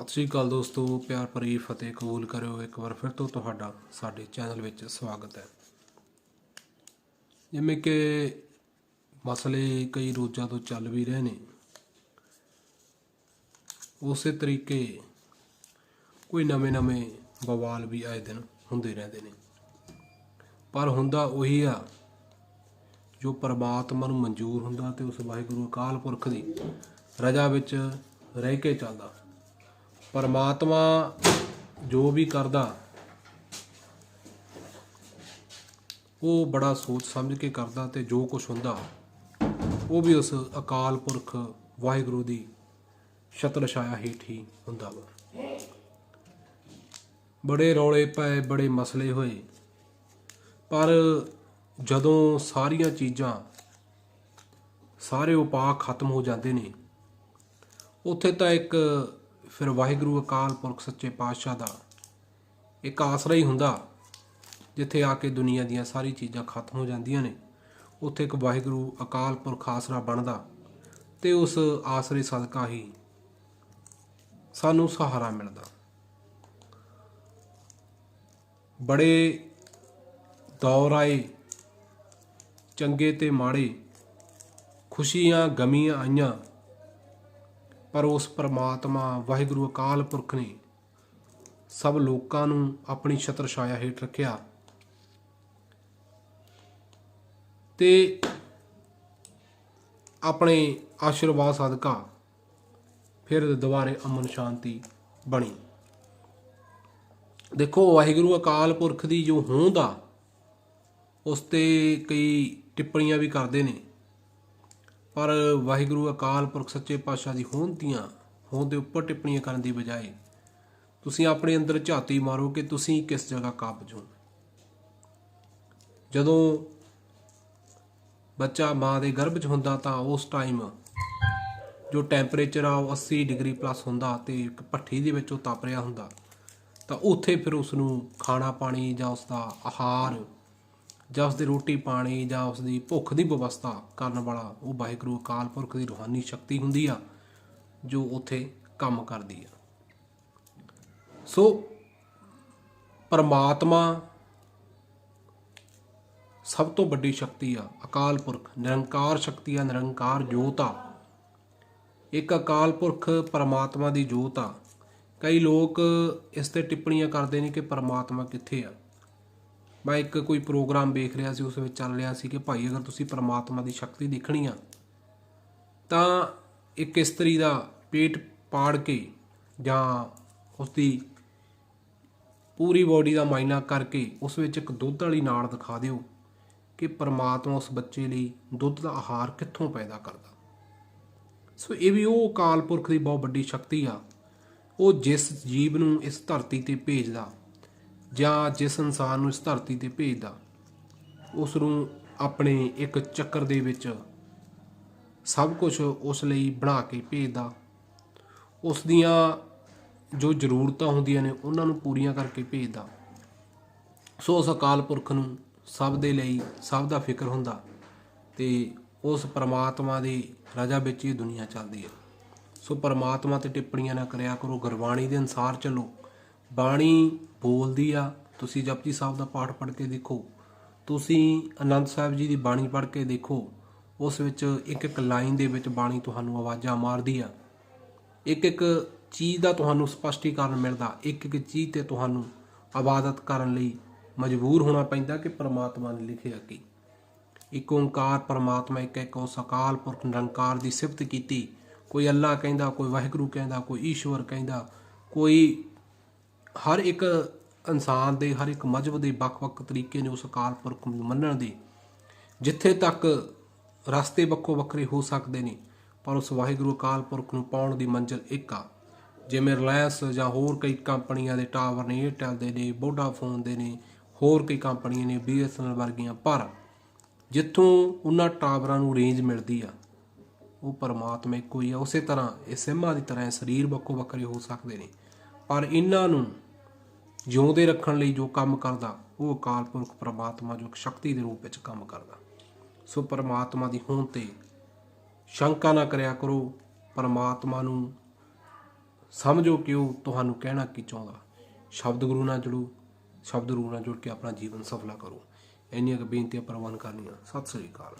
ਸਤਿ ਸ਼੍ਰੀ ਅਕਾਲ ਦੋਸਤੋ, ਪਿਆਰ ਭਰੀ ਫਤਿਹ ਕਬੂਲ ਕਰਿਓ। ਇੱਕ ਵਾਰ ਫਿਰ ਤੋਂ ਤੁਹਾਡਾ, ਸਾਡੇ ਚੈਨਲ ਵਿੱਚ ਸਵਾਗਤ ਹੈ। ਜਿਵੇਂ ਕਿ ਮਸਲੇ ਕਈ ਰੋਜ਼ਾਂ ਤੋਂ ਚੱਲ ਵੀ ਰਹੇ ਨੇ, ਉਸੇ ਤਰੀਕੇ ਕੋਈ ਨਵੇਂ-ਨਵੇਂ ਬਵਾਲ ਵੀ ਆਏ ਦਿਨ ਹੁੰਦੇ ਰਹਿੰਦੇ ਨੇ। ਪਰ ਹੁੰਦਾ ਉਹੀ ਆ, ਜੋ ਪਰਮਾਤਮਾ ਨੂੰ ਮਨਜ਼ੂਰ ਹੁੰਦਾ ਤੇ ਉਸ ਵਾਹਿਗੁਰੂ ਅਕਾਲ ਪੁਰਖ ਦੀ ਰਜਾ ਵਿੱਚ ਰਹਿ ਕੇ ਚੱਲਦਾ। ਪਰਮਾਤਮਾ ਜੋ ਵੀ ਕਰਦਾ, ਉਹ ਬੜਾ ਸੋਚ ਸਮਝ ਕੇ ਕਰਦਾ ਤੇ ਜੋ ਕੁਝ ਹੁੰਦਾ, ਉਹ ਵੀ ਉਸ ਅਕਾਲ ਪੁਰਖ ਵਾਹਿਗੁਰੂ ਦੀ ਛਤਰ ਛਾਇਆ ਹੇਠ ਹੀ ਹੁੰਦਾ ਵਾ। ਬੜੇ ਰੌਲੇ ਪਏ, ਬੜੇ ਮਸਲੇ ਹੋਏ, ਪਰ ਜਦੋਂ ਸਾਰੀਆਂ ਚੀਜ਼ਾਂ ਸਾਰੇ ਉਪਾਅ ਖਤਮ ਹੋ ਜਾਂਦੇ ਨੇ, ਉੱਥੇ ਤਾਂ ਇੱਕ ਫਿਰ ਵਾਹਿਗੁਰੂ ਅਕਾਲ ਪੁਰਖ ਸੱਚੇ ਪਾਤਸ਼ਾਹ ਦਾ ਇੱਕ ਆਸਰਾ ਹੀ ਹੁੰਦਾ, ਜਿੱਥੇ ਆ ਕੇ ਦੁਨੀਆ ਦੀਆਂ ਸਾਰੀ ਚੀਜ਼ਾਂ ਖਤਮ ਹੋ ਜਾਂਦੀਆਂ ਨੇ। ਉੱਥੇ ਇੱਕ ਵਾਹਿਗੁਰੂ ਅਕਾਲ ਪੁਰਖ ਆਸਰਾ ਬਣਦਾ ਤੇ ਉਸ ਆਸਰੇ ਸਦਕਾ ਹੀ ਸਾਨੂੰ ਸਹਾਰਾ ਮਿਲਦਾ। ਬੜੇ ਦੌਰ ਆਏ, ਚੰਗੇ ਤੇ ਮਾੜੇ, ਖੁਸ਼ੀਆਂ ਗਮੀਆਂ ਆਈਆਂ ਪਰ ਉਸ ਪਰਮਾਤਮਾ ਵਾਹਿਗੁਰੂ ਅਕਾਲ ਪੁਰਖ ਨੇ ਸਭ ਲੋਕਾਂ ਨੂੰ ਆਪਣੀ ਛਤਰ ਛਾਇਆ ਹੇਠ ਰੱਖਿਆ। ਤੇ ਆਪਣੇ ਆਸ਼ੀਰਵਾਦ ਸਦਕਾ ਫਿਰ ਦੁਬਾਰੇ ਅਮਨ ਸ਼ਾਂਤੀ ਬਣੀ। ਦੇਖੋ, ਵਾਹਿਗੁਰੂ ਅਕਾਲ ਪੁਰਖ ਦੀ ਜੋ ਹੋਂਦ ਆ, ਉਸ ਤੇ ਕਈ ਟਿੱਪਣੀਆਂ ਵੀ ਕਰਦੇ ਨੇ। ਪਰ ਵਾਹਿਗੁਰੂ ਅਕਾਲ ਪੁਰਖ ਸੱਚੇ ਪਾਤਸ਼ਾਹ ਦੀ ਹੋਂਦ ਦੀਆਂ ਹੋਂਦ ਦੇ ਉੱਪਰ ਟਿੱਪਣੀਆਂ ਕਰਨ ਦੀ ਬਜਾਏ ਤੁਸੀਂ ਆਪਣੇ ਅੰਦਰ ਝਾਤੀ ਮਾਰੋ ਕਿ ਤੁਸੀਂ ਕਿਸ ਜਗ੍ਹਾ ਕਾਬਜ ਹੋ। ਜਦੋਂ ਬੱਚਾ ਮਾਂ ਦੇ ਗਰਭ 'ਚ ਹੁੰਦਾ ਤਾਂ ਉਸ ਟਾਈਮ ਜੋ ਟੈਂਪਰੇਚਰ ਆ ਉਹ 80 ਡਿਗਰੀ ਪਲੱਸ ਹੁੰਦਾ ਤੇ ਇੱਕ ਭੱਠੀ ਦੇ ਵਿੱਚ ਉਹ ਤਪ ਰਿਹਾ ਹੁੰਦਾ ਤਾਂ ਉੱਥੇ ਫਿਰ ਉਸ ਨੂੰ ਖਾਣਾ ਪਾਣੀ ਜਾਂ ਉਸ ਦਾ ਆਹਾਰ ਜਾਂ ਉਸ ਦੀ ਰੋਟੀ ਪਾਣੀ ਜਾਂ ਉਸ ਦੀ ਭੁੱਖ ਦੀ ਵਿਵਸਥਾ ਕਰਨ ਵਾਲਾ ਉਹ ਵਾਹਿਗੁਰੂ ਅਕਾਲ ਪੁਰਖ ਦੀ ਰੂਹਾਨੀ ਸ਼ਕਤੀ ਹੁੰਦੀ ਆ, ਜੋ ਉੱਥੇ ਕੰਮ ਕਰਦੀ ਆ। ਸੋ ਪਰਮਾਤਮਾ ਸਭ ਤੋਂ ਵੱਡੀ ਸ਼ਕਤੀ ਆ, ਅਕਾਲ ਪੁਰਖ, ਨਿਰੰਕਾਰ ਸ਼ਕਤੀ ਆ, ਨਿਰੰਕਾਰ ਜੋਤ ਆ। ਇੱਕ ਅਕਾਲ ਪੁਰਖ ਪਰਮਾਤਮਾ ਦੀ ਜੋਤ ਆ। ਕਈ ਲੋਕ ਇਸ ਤੇ ਟਿੱਪਣੀਆਂ ਕਰਦੇ ਨੇ ਕਿ ਪਰਮਾਤਮਾ ਕਿੱਥੇ ਆ? ਮੈਂ ਇੱਕ ਕੋਈ ਪ੍ਰੋਗਰਾਮ ਵੇਖ ਰਿਹਾ ਸੀ, ਉਸ ਵਿੱਚ ਚੱਲ ਰਿਹਾ ਸੀ ਕਿ ਭਾਈ ਅਗਰ ਤੁਸੀਂ ਪਰਮਾਤਮਾ ਦੀ ਸ਼ਕਤੀ ਦੇਖਣੀ ਆ, ਤਾਂ ਇੱਕ ਇਸਤਰੀ ਦਾ ਪੇਟ ਪਾੜ ਕੇ ਜਾਂ ਉਸ ਦੀ ਪੂਰੀ ਬਾਡੀ ਦਾ ਮਾਇਨਾ ਕਰਕੇ ਉਸ ਵਿੱਚ ਇੱਕ ਦੁੱਧ ਵਾਲੀ ਨਾੜ ਦਿਖਾ ਦਿਓ ਕਿ ਪਰਮਾਤਮਾ ਉਸ ਬੱਚੇ ਲਈ ਦੁੱਧ ਦਾ ਆਹਾਰ ਕਿੱਥੋਂ ਪੈਦਾ ਕਰਦਾ। ਸੋ ਇਹ ਵੀ ਉਹ ਅਕਾਲ ਪੁਰਖ ਦੀ ਬਹੁਤ ਵੱਡੀ ਸ਼ਕਤੀ ਆ। ਉਹ ਜਿਸ ਜੀਵ ਨੂੰ ਇਸ ਧਰਤੀ ਤੇ ਭੇਜਦਾ ਜਾਂ ਜਿਸ ਇਨਸਾਨ ਨੂੰ ਇਸ ਧਰਤੀ ਤੇ ਭੇਜਦਾ, ਉਸ ਨੂੰ ਆਪਣੇ ਇੱਕ ਚੱਕਰ ਦੇ ਵਿੱਚ ਸਭ ਕੁਝ ਉਸ ਲਈ ਬਣਾ ਕੇ ਭੇਜਦਾ। ਉਸ ਦੀਆਂ ਜੋ ਜ਼ਰੂਰਤਾਂ ਹੁੰਦੀਆਂ ਨੇ, ਉਹਨਾਂ ਨੂੰ ਪੂਰੀਆਂ ਕਰਕੇ ਭੇਜਦਾ। ਸੋ ਉਸ ਅਕਾਲ ਪੁਰਖ ਨੂੰ ਸਭ ਦੇ ਲਈ ਸਭ ਦਾ ਫਿਕਰ ਹੁੰਦਾ ਤੇ ਉਸ ਪਰਮਾਤਮਾ ਦੀ ਰਜਾ ਵਿੱਚ ਇਹ ਦੁਨੀਆ ਚੱਲਦੀ ਹੈ। ਸੋ ਪਰਮਾਤਮਾ ਤੇ ਟਿੱਪਣੀਆਂ ਨਾ ਕਰਿਆ ਕਰੋ, ਗੁਰਬਾਣੀ ਦੇ ਅਨਸਾਰ ਚੱਲੋ। ਬਾਣੀ ਬੋਲਦੀ ਆ, ਤੁਸੀਂ ਜਪਜੀ ਸਾਹਿਬ ਦਾ ਪਾਠ ਪੜ੍ਹ ਕੇ ਦੇਖੋ। ਤੁਸੀਂ ਆਨੰਦ ਸਾਹਿਬ ਜੀ ਦੀ ਬਾਣੀ ਪੜ੍ਹ ਕੇ ਦੇਖੋ, ਉਸ ਵਿੱਚ ਇੱਕ ਇੱਕ ਲਾਈਨ ਦੇ ਵਿੱਚ ਬਾਣੀ ਤੁਹਾਨੂੰ ਆਵਾਜ਼ਾਂ ਮਾਰਦੀ ਆ। ਇੱਕ ਇੱਕ ਚੀਜ਼ ਦਾ ਤੁਹਾਨੂੰ ਸਪਸ਼ਟੀਕਰਨ ਮਿਲਦਾ, ਇੱਕ ਇੱਕ ਚੀਜ਼ ਤੇ ਤੁਹਾਨੂੰ ਇਬਾਦਤ ਕਰਨ ਲਈ ਮਜਬੂਰ ਹੋਣਾ ਪੈਂਦਾ ਕਿ ਪ੍ਰਮਾਤਮਾ ਨੇ ਲਿਖਿਆ ਕੀ। ਇੱਕ ਓੰਕਾਰ ਪ੍ਰਮਾਤਮਾ, ਇੱਕ ਇੱਕ ਉਸ ਅਕਾਲ ਪੁਰਖ ਨਿਰੰਕਾਰ ਦੀ ਸਿਫਤ ਕੀਤੀ। ਕੋਈ ਅੱਲਾ ਕਹਿੰਦਾ, ਕੋਈ ਵਾਹਿਗੁਰੂ ਕਹਿੰਦਾ, ਕੋਈ ਈਸ਼ਵਰ ਕਹਿੰਦਾ, ਕੋਈ ਹਰ ਇੱਕ ਇਨਸਾਨ ਦੇ ਹਰ ਇੱਕ ਮਜਬ ਦੇ ਵੱਖ-ਵੱਖ ਤਰੀਕੇ ਨੇ ਉਸ ਅਕਾਲ ਪੁਰਖ ਨੂੰ ਮੰਨਣ ਦੇ, ਜਿੱਥੇ ਤੱਕ ਰਸਤੇ ਵੱਖੋ ਵੱਖਰੇ ਹੋ ਸਕਦੇ ਨੇ, ਪਰ ਉਸ ਵਾਹਿਗੁਰੂ ਅਕਾਲ ਪੁਰਖ ਨੂੰ ਪਾਉਣ ਦੀ ਮੰਜ਼ਿਲ ਇੱਕ ਆ। ਜਿਵੇਂ ਰਿਲਾਇੰਸ ਜਾਂ ਹੋਰ ਕਈ ਕੰਪਨੀਆਂ ਦੇ ਟਾਵਰ ਨੇ, ਏਅਰਟੈਲ ਦੇ ਨੇ, ਵੋਡਾਫੋਨ ਦੇ ਨੇ, ਹੋਰ ਕਈ ਕੰਪਨੀਆਂ ਨੇ ਬੀਐਸਐਨਐਲ ਵਰਗੀਆਂ, ਪਰ ਜਿੱਥੋਂ ਉਹਨਾਂ ਟਾਵਰਾਂ ਨੂੰ ਰੇਂਜ ਮਿਲਦੀ ਆ, ਉਹ ਪਰਮਾਤਮਾ ਇੱਕੋ ਹੀ ਆ। ਉਸੇ ਤਰ੍ਹਾਂ ਇਹ ਸਿੰਮਾਂ ਦੀ ਤਰ੍ਹਾਂ ਸਰੀਰ ਵੱਖੋ ਵੱਖਰੇ ਹੋ ਸਕਦੇ ਨੇ, ਪਰ ਇਹਨਾਂ ਨੂੰ ਜਿਉਂਦੇ ਰੱਖਣ ਲਈ ਜੋ ਕੰਮ ਕਰਦਾ, ਉਹ ਅਕਾਲ ਪੁਰਖ ਪਰਮਾਤਮਾ ਜੋ ਇੱਕ ਸ਼ਕਤੀ ਦੇ ਰੂਪ ਵਿੱਚ ਕੰਮ ਕਰਦਾ। ਸੋ ਪਰਮਾਤਮਾ ਦੀ ਹੋਂਦ ਤੇ ਸ਼ੰਕਾ ਨਾ ਕਰਿਆ ਕਰੋ, ਪਰਮਾਤਮਾ ਨੂੰ ਸਮਝੋ ਕਿ ਉਹ ਤੁਹਾਨੂੰ ਕਹਿਣਾ ਕੀ ਚਾਹੁੰਦਾ। ਸ਼ਬਦ ਗੁਰੂ ਨਾਲ ਜੁੜੋ, ਸ਼ਬਦ ਗੁਰੂ ਨਾਲ ਜੁੜ ਕੇ ਆਪਣਾ ਜੀਵਨ ਸਫਲਾ ਕਰੋ। ਇੰਨੀਆਂ ਕੁ ਬੇਨਤੀਆਂ ਪ੍ਰਵਾਨ ਕਰਨੀਆਂ। ਸਤਿ ਸ੍ਰੀ ਅਕਾਲ।